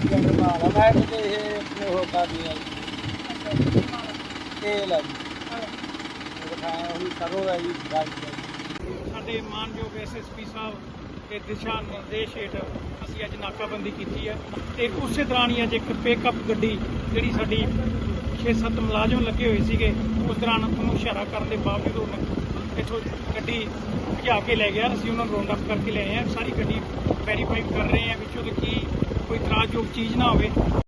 ਮੈਂ ਤੇ ਇਹ ਉਹ ਕਰਦੀ ਆ ਤੇਲ ਆ ਜੀ ਦਿਖਾਇਆ ਉਹੀ ਸਰੋਂ ਦਾ ਜੀ ਸਾਡੇ ਮਾਨਯੋਗ ਐਸਐਸਪੀ ਸਾਹਿਬ ਦੇ ਦਿਸ਼ਾ ਨਿਰਦੇਸ਼ ਹੇਠ ਅਸੀਂ ਅੱਜ ਨਾਕਾਬੰਦੀ ਕੀਤੀ ਹੈ ਤੇ ਉਸੇ ਦੌਰਾਨ ਹੀ ਅੱਜ ਇੱਕ ਪਿਕਅਪ ਗੱਡੀ ਜਿਹੜੀ ਸਾਡੀ 6-7 ਮੁਲਾਜ਼ਮ ਲੱਗੇ ਹੋਏ ਸੀਗੇ, ਉਸ ਦੌਰਾਨ ਉਹਨੂੰ ਇਸ਼ਾਰਾ ਕਰਨ ਦੇ ਬਾਵਜੂਦ ਉਹਨੇ ਇੱਥੋਂ ਗੱਡੀ ਭਜਾ ਕੇ ਲੈ ਗਿਆ। ਅਸੀਂ ਉਹਨਾਂ ਨੂੰ ਰੌਂਡ ਅਪ ਕਰਕੇ ਲੈ ਆਏ ਹਾਂ। ਸਾਰੀ ਗੱਡੀ ਵੈਰੀਫਾਈ ਕਰ ਰਹੇ ਹਾਂ ਵਿੱਚੋਂ ਦੇ ਕੀ ਕੋਈ ਚੀਜ਼ ਨਾ ਹੋਵੇ।